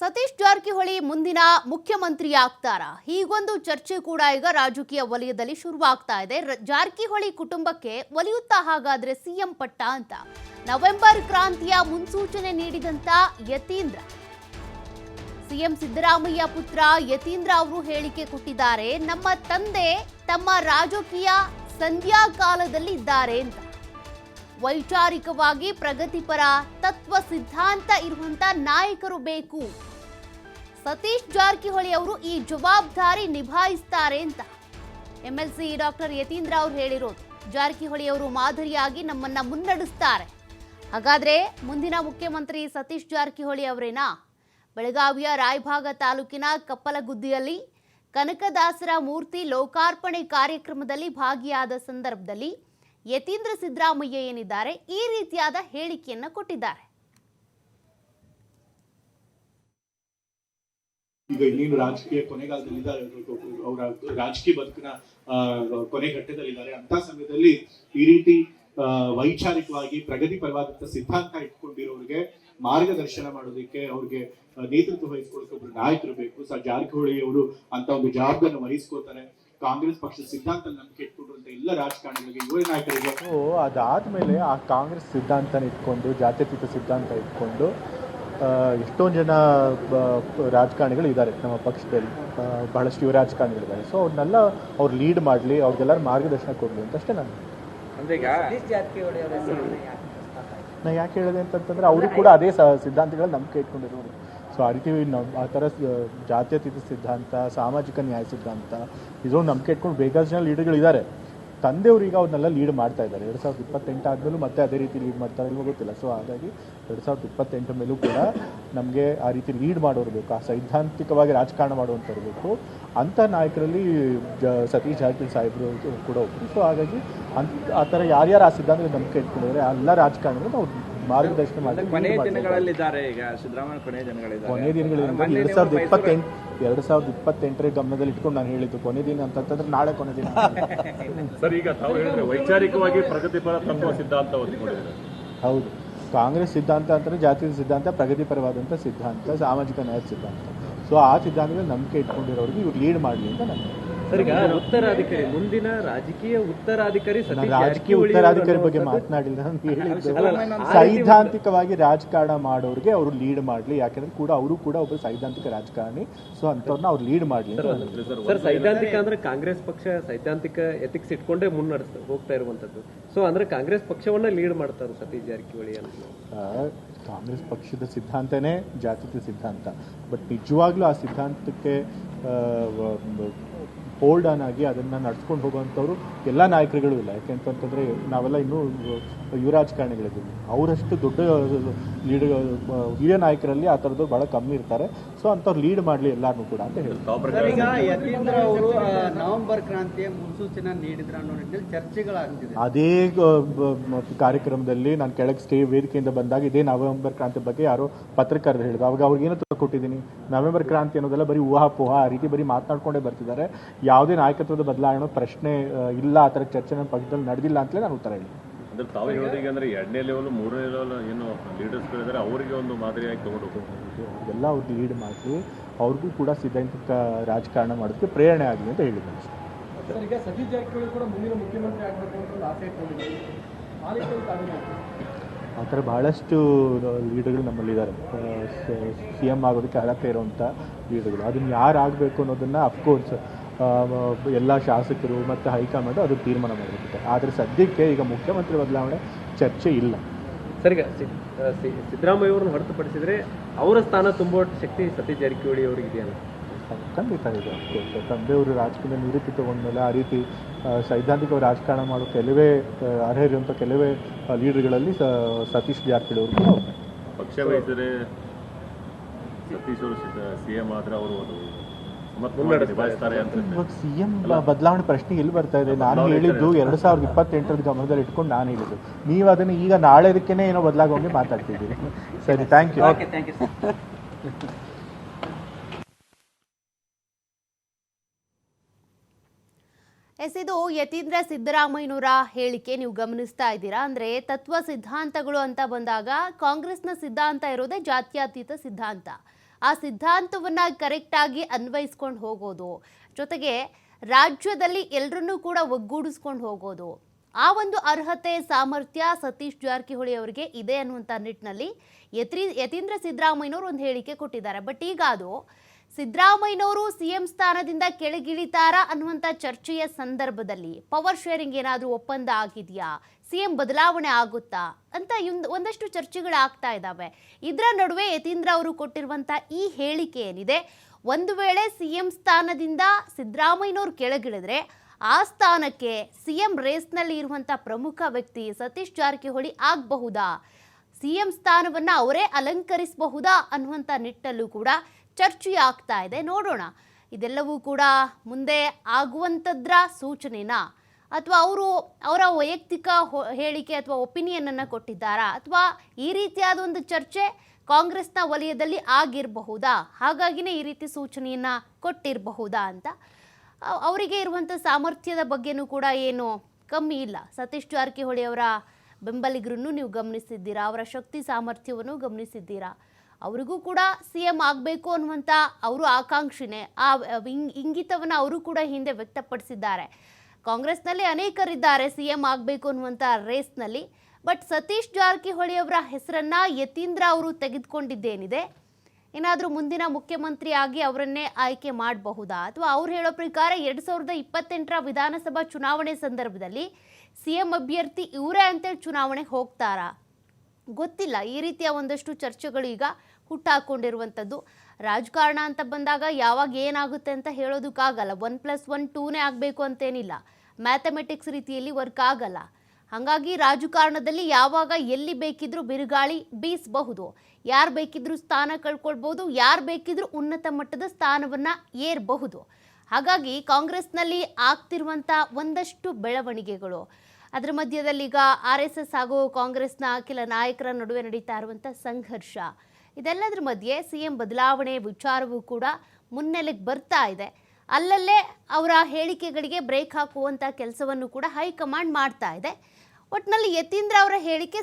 ಸತೀಶ್ ಜಾರಕಿಹೊಳಿ ಮುಂದಿನ ಮುಖ್ಯಮಂತ್ರಿ ಆಗ್ತಾರಾ ಹೀಗೊಂದು ಚರ್ಚೆ ಕೂಡ ಈಗ ರಾಜಕೀಯ ವಲಯದಲ್ಲಿ ಶುರುವಾಗ್ತಾ ಇದೆ. ಜಾರಕಿಹೊಳಿ ಕುಟುಂಬಕ್ಕೆ ಒಲಿಯುತ್ತಾ ಹಾಗಾದ್ರೆ ಸಿಎಂ ಪಟ್ಟ ಅಂತ. ನವೆಂಬರ್ ಕ್ರಾಂತಿಯ ಮುನ್ಸೂಚನೆ ನೀಡಿದಂತ ಯತೀಂದ್ರ. ಸಿಎಂ ಸಿದ್ದರಾಮಯ್ಯ ಪುತ್ರ ಯತೀಂದ್ರ ಅವರು ಹೇಳಿಕೆ ಕೊಟ್ಟಿದ್ದಾರೆ. ನಮ್ಮ ತಂದೆ ತಮ್ಮ ರಾಜಕೀಯ ಸಂಧ್ಯಾ ಕಾಲದಲ್ಲಿ ಇದ್ದಾರೆ ಅಂತ. ವೈಚಾರಿಕವಾಗಿ ಪ್ರಗತಿಪರ ತತ್ವ ಸಿದ್ಧಾಂತ ಇರುವಂತ ನಾಯಕರು ಬೇಕು. ಸತೀಶ್ ಜಾರಕಿಹೊಳಿ ಅವರು ಈ ಜವಾಬ್ದಾರಿ ನಿಭಾಯಿಸ್ತಾರೆ ಅಂತ ಎಂಎಲ್ಸಿ ಡಾಕ್ಟರ್ ಯತೀಂದ್ರ ಅವರು ಹೇಳಿರೋದು. ಜಾರಕಿಹೊಳಿ ಅವರು ಮಾದರಿಯಾಗಿ ನಮ್ಮನ್ನ ಮುನ್ನಡೆಸ್ತಾರೆ. ಹಾಗಾದ್ರೆ ಮುಂದಿನ ಮುಖ್ಯಮಂತ್ರಿ ಸತೀಶ್ ಜಾರಕಿಹೊಳಿ ಅವರೇನಾ? ಬೆಳಗಾವಿಯ ರಾಯಭಾಗ ತಾಲೂಕಿನ ಕಪ್ಪಲಗುದ್ದಿಯಲ್ಲಿ ಕನಕದಾಸರ ಮೂರ್ತಿ ಲೋಕಾರ್ಪಣೆ ಕಾರ್ಯಕ್ರಮದಲ್ಲಿ ಭಾಗಿಯಾದ ಸಂದರ್ಭದಲ್ಲಿ ಯತೀಂದ್ರ ಸಿದ್ದರಾಮಯ್ಯ ಏನಿದ್ದಾರೆ ಈ ರೀತಿಯಾದ ಹೇಳಿಕೆಯನ್ನು ಕೊಟ್ಟಿದ್ದಾರೆ. ಈಗ ಇನ್ನೇನು ರಾಜಕೀಯ ಕೊನೆಗಾಲದಲ್ಲಿದ್ದಾರೆ ಅವರ ರಾಜಕೀಯ ಬದುಕಿನ ಕೊನೆ ಘಟ್ಟದಲ್ಲಿದ್ದಾರೆ. ಅಂತ ಸಮಯದಲ್ಲಿ ಈ ರೀತಿ ವೈಚಾರಿಕವಾಗಿ ಪ್ರಗತಿಪರವಾದಂತ ಸಿದ್ಧಾಂತ ಇಟ್ಕೊಂಡಿರೋರಿಗೆ ಮಾರ್ಗದರ್ಶನ ಮಾಡೋದಕ್ಕೆ ಅವ್ರಿಗೆ ನೇತೃತ್ವ ವಹಿಸ್ಕೊಳಕ್ಕೆ ಒಬ್ರು ನಾಯಕರು ಬೇಕು. ಸರ್ ಜಾರಕಿಹೊಳಿ ಅವರು ಅಂತ ಒಂದು ಜವಾಬ್ದಾರಿ ವಹಿಸ್ಕೋತಾರೆ ಕಾಂಗ್ರೆಸ್ ಪಕ್ಷದ ಸಿದ್ಧಾಂತ ನಂಬಿಕೆ ಇಟ್ಕೊಂಡಿರುವಂತ ಎಲ್ಲ ರಾಜಕಾರಣಿಗಳಿಗೆ ಯುವ ನಾಯಕರಿಗೆ. ಅದಾದ್ಮೇಲೆ ಆ ಕಾಂಗ್ರೆಸ್ ಸಿದ್ಧಾಂತನ ಇಟ್ಕೊಂಡು ಜಾತ್ಯತೀತ ಸಿದ್ಧಾಂತ ಇಟ್ಕೊಂಡು ಎಷ್ಟೊಂದು ಜನ ರಾಜಕಾರಣಿಗಳು ಇದ್ದಾರೆ ನಮ್ಮ ಪಕ್ಷದಲ್ಲಿ. ಬಹಳಷ್ಟು ಯುವ ರಾಜಕಾರಣಿಗಳಿದ್ದಾರೆ. ಸೊ ಅವ್ರನ್ನೆಲ್ಲ ಅವ್ರು ಲೀಡ್ ಮಾಡಲಿ ಅವ್ರಿಗೆಲ್ಲರ ಮಾರ್ಗದರ್ಶನ ಕೊಡಲಿ ಅಂತ ಅಷ್ಟೇ ನಾನು? ನಾ ಯಾಕೆ ಹೇಳಿದೆ ಅಂತಂತಂದ್ರೆ ಅವರು ಕೂಡ ಅದೇ ಸಿದ್ಧಾಂತಗಳ ನಂಬಿಕೆ ಇಟ್ಕೊಂಡಿರೋರು. ಸೊ ಆ ರೀತಿ ನಮ್ಮ ಆ ಥರ ಜಾತ್ಯತೀತ ಸಿದ್ಧಾಂತ, ಸಾಮಾಜಿಕ ನ್ಯಾಯ ಸಿದ್ಧಾಂತ ಇದೊಂದು ನಂಬಿಕೆ ಇಟ್ಕೊಂಡು ಬೇಕಾದಷ್ಟು ಜನ ಲೀಡರ್ಗಳು ಇದ್ದಾರೆ. ತಂದೆಯವರು ಈಗ ಅವ್ರನ್ನೆಲ್ಲ ಲೀಡ್ ಮಾಡ್ತಾ ಇದ್ದಾರೆ. ಎರಡು ಸಾವಿರದ ಇಪ್ಪತ್ತೆಂಟು ಆದಮೇಲೂ ಮತ್ತೆ ಅದೇ ರೀತಿ ಲೀಡ್ ಮಾಡ್ತಾರೆ ಇಲ್ವೋ ಗೊತ್ತಿಲ್ಲ. ಸೊ ಹಾಗಾಗಿ ಎರಡು ಸಾವಿರದ ಇಪ್ಪತ್ತೆಂಟು ಮೇಲೂ ಕೂಡ ನಮಗೆ ಆ ರೀತಿ ಲೀಡ್ ಮಾಡೋರು ಬೇಕು. ಆ ಸೈದ್ಧಾಂತಿಕವಾಗಿ ರಾಜಕಾರಣ ಮಾಡುವಂಥವ್ರು ಬೇಕು. ಅಂಥ ನಾಯಕರಲ್ಲಿ, ಜ, ಸತೀಶ್ ಜಾರಕಿಹೊಳಿ ಸಾಹೇಬರು ಕೂಡ ಒಬ್ಬರು ಸೊ ಹಾಗಾಗಿ ಅಂತ ಆ ಥರ ಯಾರ್ಯಾರು ಆ ಸಿದ್ಧಾಂತಕ್ಕೆ ನಂಬಿಕೆ ಇಟ್ಕೊಂಡಿದ್ದಾರೆ ಎಲ್ಲ ರಾಜಕಾರಣಿಗಳು ನಾವು ಮಾರ್ಗದರ್ಶನ ಮಾಡಿ ಕೊನೆಯ lead ಮಾಡ್ಬೇಕು. ದಿನಗಳಲ್ಲಿದ್ದಾರೆ ಈಗ ಸಿದ್ದರಾಮಯ್ಯ ಕೊನೆಯ ದಿನಗಳಿದ್ದಾರೆ. ಕೊನೆ ದಿನಗಳಲ್ಲಿ ಎರಡ್ ಸಾವಿರದ ಇಪ್ಪತ್ತೆಂಟ್ ಎರಡು ಸಾವಿರದ ಇಪ್ಪತ್ತೆಂಟರ ಗಮನದಲ್ಲಿ ಇಟ್ಕೊಂಡು ನಾನು ಹೇಳಿದ್ದು ಕೊನೆ ದಿನ ಅಂತಂದ್ರೆ ನಾಳೆ ಕೊನೆ ದಿನ. ಸರ್ ಈಗ ತಾವು ಹೇಳಿದ್ರೆ ವೈಚಾರಿಕವಾಗಿ ಪ್ರಗತಿಪರ ತತ್ವ ಸಿದ್ಧಾಂತ ಹೌದು. ಕಾಂಗ್ರೆಸ್ ಸಿದ್ಧಾಂತ ಅಂತಂದ್ರೆ ಜಾತಿ ಸಿದ್ಧಾಂತ ಪ್ರಗತಿಪರವಾದಂಥ ಸಿದ್ಧಾಂತ ಸಾಮಾಜಿಕ ನ್ಯಾಯ ಸಿದ್ಧಾಂತ. ಸೊ ಆ ಸಿದ್ಧಾಂತದಲ್ಲಿ ನಂಬಿಕೆ ಇಟ್ಕೊಂಡಿರೋರಿಗೆ ಇವ್ರು ಲೀಡ್ ಮಾಡಲಿ ಅಂತ ನಾನು ಉತ್ತರಾಧಿಕಾರಿ ಮುಂದಿನ ರಾಜಕೀಯ ಉತ್ತರಾಧಿಕಾರಿ ರಾಜಕೀಯ ಉತ್ತರಾಧಿಕಾರಿ ಬಗ್ಗೆ ಮಾತನಾಡಿಲ್ಲ ಸೈದ್ಧಾಂತಿಕವಾಗಿ ರಾಜಕಾರಣ ಮಾಡೋರಿಗೆ ಅವರು ಲೀಡ್ ಮಾಡಲಿ ಯಾಕಂದ್ರೆ ಕೂಡ ಅವರು ಕೂಡ ಒಬ್ಬ ಸೈದ್ಧಾಂತಿಕ ರಾಜಕಾರಣಿ ಸೊ ಅಂತವ್ರನ್ನ ಅವ್ರು ಲೀಡ್ ಮಾಡಲಿ ಸರ್ ಸೈದ್ಧಾಂತಿಕ ಅಂದ್ರೆ ಕಾಂಗ್ರೆಸ್ ಪಕ್ಷ ಸೈದ್ಧಾಂತಿಕ ಎಥಿಕ್ಸ್ ಇಟ್ಕೊಂಡೇ ಮುನ್ನಡೆಸ್ ಹೋಗ್ತಾ ಇರುವಂತದ್ದು ಸೊ ಅಂದ್ರೆ ಕಾಂಗ್ರೆಸ್ ಪಕ್ಷವನ್ನ ಲೀಡ್ ಮಾಡ್ತಾರೆ ಸತೀಶ್ ಜಾರಕಿಹೊಳಿ ಅಂತ. ಕಾಂಗ್ರೆಸ್ ಪಕ್ಷದ ಸಿದ್ಧಾಂತನೇ ಜಾತ್ಯತೀತ ಸಿದ್ಧಾಂತ. ಬಟ್ ನಿಜವಾಗ್ಲೂ ಆ ಸಿದ್ಧಾಂತಕ್ಕೆ ಹೋಲ್ಡ್ ಆನ್ ಆಗಿ ಅದನ್ನು ನಡ್ಸ್ಕೊಂಡು ಹೋಗುವಂಥವ್ರು ಎಲ್ಲ ನಾಯಕರುಗಳು ಇಲ್ಲ. ಯಾಕೆಂತಂತಂದರೆ ನಾವೆಲ್ಲ ಇನ್ನೂ ಯುವ ರಾಜಕಾರಣಿಗಳಿದ್ದೀವಿ ಅವರಷ್ಟು ದೊಡ್ಡ ಲೀಡ್ ಹಿರಿಯ ನಾಯಕರಲ್ಲಿ ಆ ಥರದ್ದು ಭಾಳ ಕಮ್ಮಿ ಇರ್ತಾರೆ. ಸೊ ಅಂಥವ್ರು ಲೀಡ್ ಮಾಡಲಿ ಎಲ್ಲರನ್ನೂ ಕೂಡ ಅಂತ ಹೇಳ್ತಾರೆ ತಾವು ಈಗ ಯತೀಂದ್ರ ಅವರು ಆ, ನವೆಂಬರ್ ಕ್ರಾಂತಿಯ ಮುನ್ಸೂಚನೆ ನೀಡಿದ್ರ ಅನ್ನೋ ನಿಟ್ಟಿನಲ್ಲಿ ಚರ್ಚೆಗಳಾಗ್ತಿದೆ. ಅದೇ ಕಾರ್ಯಕ್ರಮದಲ್ಲಿ ನಾನು ಕೆಳಗೆ ಸ್ಟೇ ವೇದಿಕೆಯಿಂದ ಬಂದಾಗ ಇದೇ ನವೆಂಬರ್ ಕ್ರಾಂತಿ ಬಗ್ಗೆ ಯಾರೋ ಪತ್ರಕಾರರು ಹೇಳಿದ್ರು. ಅವಾಗ ಅವ್ರಿಗೆ ಏನು ಕೊಟ್ಟಿದ್ದೀನಿ? ನವೆಂಬರ್ ಕ್ರಾಂತಿ ಅನ್ನೋದೆಲ್ಲ ಬರೀ ಊಹಾಪೋಹ ಆ ರೀತಿ ಬರೀ ಮಾತನಾಡ್ಕೊಂಡೇ ಬರ್ತಿದ್ದಾರೆ. ಯಾವುದೇ ನಾಯಕತ್ವದ ಬದಲಾವಣೆ ಪ್ರಶ್ನೆ ಇಲ್ಲ ಆ ಥರ ಚರ್ಚೆ ನಮ್ಮ ಪಕ್ಷದಲ್ಲಿ ನಡೆದಿಲ್ಲ ಅಂತಲೇ ನಾನು ಉತ್ತರ ಹೇಳಿ ಅಂದ್ರೆ ತಾವು ಹೇಳೋದೀಗ ಅಂದ್ರೆ ಎರಡನೇ ಲೆವೆಲ್ ಮೂರನೇ ಲೆವೆಲ್ ಏನು ಲೀಡರ್ಸ್ಗಳಿದ್ದಾರೆ ಅವರಿಗೆ ಒಂದು ಮಾದರಿಯಾಗಿ ತಗೊಂಡು ಎಲ್ಲ ಅವ್ರು ಲೀಡ್ ಮಾಡಲಿ ಅವ್ರಿಗೂ ಕೂಡ ಸಿದ್ಧಾಂತಿಕ ರಾಜಕಾರಣ ಮಾಡೋದಕ್ಕೆ ಪ್ರೇರಣೆ ಆಗಲಿ ಅಂತ ಹೇಳಿದ್ರು ಸರ್ ಈಗ ಸತೀಶ್ ಜಾರಕಿಹೊಳಿ ಕೂಡ ಮುಂದಿನ ಮುಖ್ಯಮಂತ್ರಿ ಆಗಬೇಕು ಅಂತ ಒಂದು ಆಸೆ ಇಟ್ಕೊಂಡಿದ್ದಾರೆ ಆ ಥರ ಭಾಳಷ್ಟು ಲೀಡರ್ಗಳು ನಮ್ಮಲ್ಲಿದ್ದಾರೆ. ಸಿ ಎಂ ಆಗೋದಕ್ಕೆ ಅರ್ಹತೆ ಇರುವಂಥ ಲೀಡರ್ಗಳು ಅದನ್ನು ಯಾರು ಆಗಬೇಕು ಅನ್ನೋದನ್ನು ಅಫ್ಕೋರ್ಸ್ ಎಲ್ಲ ಶಾಸಕರು ಮತ್ತು ಹೈಕಮಾಂಡ್ ಅದು ತೀರ್ಮಾನ ಮಾಡಿರುತ್ತೆ. ಆದರೆ ಸದ್ಯಕ್ಕೆ ಈಗ ಮುಖ್ಯಮಂತ್ರಿ ಬದಲಾವಣೆ ಚರ್ಚೆ ಇಲ್ಲ. ಸರಿ ಈಗ ಸಿ- ಆ, ಸಿ- ಸಿದ್ದರಾಮಯ್ಯ ಅವರನ್ನು ಹೊರತುಪಡಿಸಿದ್ರೆ ಅವರ ಸ್ಥಾನ ತುಂಬುವ ಶಕ್ತಿ ಸತೀಶ್ ಜಾರಕಿಹೊಳಿ ಅವರಿಗೆ ಇದೆಯಲ್ಲ ಖಂಡಿತ ಇದೆ. ಅಫ್ಕೋರ್ಸ್ ತಂದೆಯವರು ರಾಜಕೀಯ ನಿವೃತ್ತಿ ತಗೊಂಡ್ಮೇಲೆ ಆ ರೀತಿ ಸೈದ್ಧಾಂತಿಕ ರಾಜಕಾರಣ ಮಾಡೋ ಕೆಲವೇ ಅರ್ಹರಿರುವಂಥ ಕೆಲವೇ ಲೀಡರ್ಗಳಲ್ಲಿ ಸ ಸತೀಶ್ ಜಾರಕಿಹೊಳಿ ಅವರು ಕೂಡ. ಪಕ್ಷ ವಹಿಸಿದರೆ ಸತೀಶ್ ಅವರು ಸಿ ಎಂ ಆದರೆ ಅವರು ಇವಾಗ ಬದಲಾವಣೆ ಪ್ರಶ್ನೆ ಎಲ್ಲಿ ಬರ್ತಾ ಇದೆ? ನಾನು ಹೇಳಿದ್ದು ಎರಡ್ ಸಾವಿರದ ಇಪ್ಪತ್ತೆಂಟರ ಗಮನದಲ್ಲಿ ಇಟ್ಕೊಂಡು ನಾನು ಹೇಳಿದ್ದು. ನೀವು ಅದನ್ನ ಈಗ ನಾಳೆದಕ್ಕೇನೆ ಏನೋ ಬದಲಾಗೋಂಗೆ ಮಾತಾಡ್ತಿದ್ದೀರಿ. ಸರಿ thank you okay thank you sir yes ಇದು ಯತೀಂದ್ರ ಸಿದ್ದರಾಮಯ್ಯನವರ ಹೇಳಿಕೆ. ನೀವು ಗಮನಿಸ್ತಾ ಇದ್ದೀರಾ? ಅಂದ್ರೆ ತತ್ವ ಸಿದ್ಧಾಂತಗಳು ಅಂತ ಬಂದಾಗ ಕಾಂಗ್ರೆಸ್ನ ಸಿದ್ಧಾಂತ ಇರೋದೇ ಜಾತ್ಯತೀತ ಸಿದ್ಧಾಂತ. ಆ ಸಿದ್ಧಾಂತವನ್ನು ಕರೆಕ್ಟಾಗಿ ಅನ್ವಯಿಸ್ಕೊಂಡು ಹೋಗೋದು. ಜೊತೆಗೆ ರಾಜ್ಯದಲ್ಲಿ ಎಲ್ಲರನ್ನೂ ಕೂಡ ಒಗ್ಗೂಡಿಸ್ಕೊಂಡು ಹೋಗೋದು. ಆ ಒಂದು ಅರ್ಹತೆ, ಸಾಮರ್ಥ್ಯ ಸತೀಶ್ ಜಾರಕಿಹೊಳಿ ಅವರಿಗೆ ಇದೆ ಅನ್ನುವಂಥ ನಿಟ್ಟಿನಲ್ಲಿ ಯತೀಂದ್ರ ಸಿದ್ದರಾಮಯ್ಯನವರು ಒಂದು ಹೇಳಿಕೆ ಕೊಟ್ಟಿದ್ದಾರೆ. ಬಟ್ ಈಗ ಅದು ಸಿದ್ದರಾಮಯ್ಯನವರು ಸಿಎಂ ಸ್ಥಾನದಿಂದ ಕೆಳಗಿಳಿತಾರಾ ಅನ್ನುವಂಥ ಚರ್ಚೆಯ ಸಂದರ್ಭದಲ್ಲಿ ಪವರ್ ಶೇರಿಂಗ್ ಏನಾದರೂ ಒಪ್ಪಂದ ಆಗಿದೆಯಾ? ಸಿಎಂ ಬದಲಾವಣೆ ಆಗುತ್ತಾ? ಅಂತ ಒಂದಷ್ಟು ಚರ್ಚೆಗಳು ಆಗ್ತಾ ಇದ್ದಾವೆ ಇದರ ನಡುವೆ ಯತೀಂದ್ರ ಅವರು ಕೊಟ್ಟಿರುವಂಥ ಈ ಹೇಳಿಕೆ ಏನಿದೆ? ಒಂದು ವೇಳೆ ಸಿಎಂ ಸ್ಥಾನದಿಂದ ಸಿದ್ದರಾಮಯ್ಯನವರು ಕೆಳಗಿಳಿದ್ರೆ ಆ ಸ್ಥಾನಕ್ಕೆ ಸಿಎಂ ರೇಸ್ನಲ್ಲಿ ಇರುವಂಥ ಪ್ರಮುಖ ವ್ಯಕ್ತಿ ಸತೀಶ್ ಜಾರಕಿಹೊಳಿ ಆಗಬಹುದಾ? ಸಿಎಂ ಸ್ಥಾನವನ್ನು ಅವರೇ ಅಲಂಕರಿಸಬಹುದಾ ಅನ್ನುವಂಥ ನಿಟ್ಟಲ್ಲೂ ಕೂಡ ಚರ್ಚೆ ಆಗ್ತಾ ಇದೆ. ನೋಡೋಣ. ಇದೆಲ್ಲವೂ ಕೂಡ ಮುಂದೆ ಆಗುವಂಥದ್ರ ಸೂಚನೆನಾ? ಅಥವಾ ಅವರು ಅವರ ವೈಯಕ್ತಿಕ ಹೇಳಿಕೆ ಅಥವಾ ಒಪಿನಿಯನನ್ನು ಕೊಟ್ಟಿದ್ದಾರಾ? ಅಥವಾ ಈ ರೀತಿಯಾದ ಒಂದು ಚರ್ಚೆ ಕಾಂಗ್ರೆಸ್ನ ವಲಯದಲ್ಲಿ ಆಗಿರಬಹುದಾ? ಹಾಗಾಗಿನೇ ಈ ರೀತಿ ಸೂಚನೆಯನ್ನು ಕೊಟ್ಟಿರಬಹುದಾ ಅಂತ. ಅವರಿಗೆ ಇರುವಂಥ ಸಾಮರ್ಥ್ಯದ ಬಗ್ಗೆನೂ ಕೂಡ ಏನು ಕಮ್ಮಿ ಇಲ್ಲ. ಸತೀಶ್ ಜಾರಕಿಹೊಳಿ ಅವರ ಬೆಂಬಲಿಗರನ್ನು ನೀವು ಗಮನಿಸಿದ್ದೀರಾ? ಅವರ ಶಕ್ತಿ ಸಾಮರ್ಥ್ಯವನ್ನು ಗಮನಿಸಿದ್ದೀರಾ? ಅವರಿಗೂ ಕೂಡ ಸಿ ಎಂ ಆಗಬೇಕು ಅನ್ನುವಂಥ ಅವರು ಆಕಾಂಕ್ಷಿನೇ, ಆ ಇಂಗ್- ಇಂಗಿತವನ್ನು ಅವರು ಕೂಡ ಹಿಂದೆ ವ್ಯಕ್ತಪಡಿಸಿದ್ದಾರೆ. ಕಾಂಗ್ರೆಸ್ನಲ್ಲಿ ಅನೇಕರಿದ್ದಾರೆ ಸಿ ಎಂ ಆಗಬೇಕು ಅನ್ನುವಂಥ ರೇಸ್ನಲ್ಲಿ, ಬಟ್ ಸತೀಶ್ ಜಾರಕಿಹೊಳಿ ಅವರ ಹೆಸರನ್ನು ಯತೀಂದ್ರ ಅವರು ತೆಗೆದುಕೊಂಡಿದ್ದೇನಿದೆ. ಏನಾದರೂ ಮುಂದಿನ ಮುಖ್ಯಮಂತ್ರಿ ಆಗಿ ಅವರನ್ನೇ ಆಯ್ಕೆ ಮಾಡಬಹುದಾ? ಅಥವಾ ಅವ್ರು ಹೇಳೋ ಪ್ರಕಾರ ಎರಡು ಸಾವಿರದ ಇಪ್ಪತ್ತೆಂಟರ ವಿಧಾನಸಭಾ ಚುನಾವಣೆ ಸಂದರ್ಭದಲ್ಲಿ ಸಿ ಎಂ ಅಭ್ಯರ್ಥಿ ಇವರೇ ಅಂತೇಳಿ ಚುನಾವಣೆಗೆ ಹೋಗ್ತಾರಾ? ಗೊತ್ತಿಲ್ಲ, ಈ ರೀತಿಯ ಒಂದಷ್ಟು ಚರ್ಚೆಗಳು ಈಗ ಹುಟ್ಟಾಕೊಂಡಿರುವಂಥದ್ದು ರಾಜಕಾರಣ ಅಂತ ಬಂದಾಗ ಯಾವಾಗ ಏನಾಗುತ್ತೆ ಅಂತ ಹೇಳೋದಕ್ಕಾಗಲ್ಲ. ಒನ್ ಪ್ಲಸ್ ಒನ್ ಟೂನೇ ಆಗಬೇಕು ಅಂತೇನಿಲ್ಲ. ಮ್ಯಾಥಮೆಟಿಕ್ಸ್ ರೀತಿಯಲ್ಲಿ ವರ್ಕ್ ಆಗಲ್ಲ. ಹಾಗಾಗಿ ರಾಜಕಾರಣದಲ್ಲಿ ಯಾವಾಗ ಎಲ್ಲಿ ಬೇಕಿದ್ರೂ ಬಿರುಗಾಳಿ ಬೀಸಬಹುದು. ಯಾರು ಬೇಕಿದ್ರೂ ಸ್ಥಾನ ಕಳ್ಕೊಳ್ಬೋದು ಯಾರು ಬೇಕಿದ್ರೂ ಉನ್ನತ ಮಟ್ಟದ ಸ್ಥಾನವನ್ನು ಏರಬಹುದು. ಹಾಗಾಗಿ ಕಾಂಗ್ರೆಸ್ನಲ್ಲಿ ಆಗ್ತಿರುವಂಥ ಒಂದಷ್ಟು ಬೆಳವಣಿಗೆಗಳು. ಅದರ ಮಧ್ಯದಲ್ಲಿ ಈಗ ಆರ್ ಎಸ್ ಎಸ್ ಹಾಗೂ ಕಾಂಗ್ರೆಸ್ನ ಕೆಲ ನಾಯಕರ ನಡುವೆ ನಡೀತಾ ಇರುವಂಥ ಸಂಘರ್ಷ. ಇದೆಲ್ಲದರ ಮಧ್ಯೆ ಸಿ ಎಂ ಬದಲಾವಣೆ ವಿಚಾರವೂ ಕೂಡ ಮುನ್ನೆಲೆಗೆ ಬರ್ತಾ ಇದೆ. ಅಲ್ಲಲ್ಲೇ ಅವರ ಹೇಳಿಕೆಗಳಿಗೆ ಬ್ರೇಕ್ ಹಾಕುವಂಥ ಕೆಲಸವನ್ನು ಕೂಡ ಹೈಕಮಾಂಡ್ ಮಾಡ್ತಾ ಇದೆ. ಒಟ್ಟಿನಲ್ಲಿ ಯತೀಂದ್ರ ಅವರ ಹೇಳಿಕೆ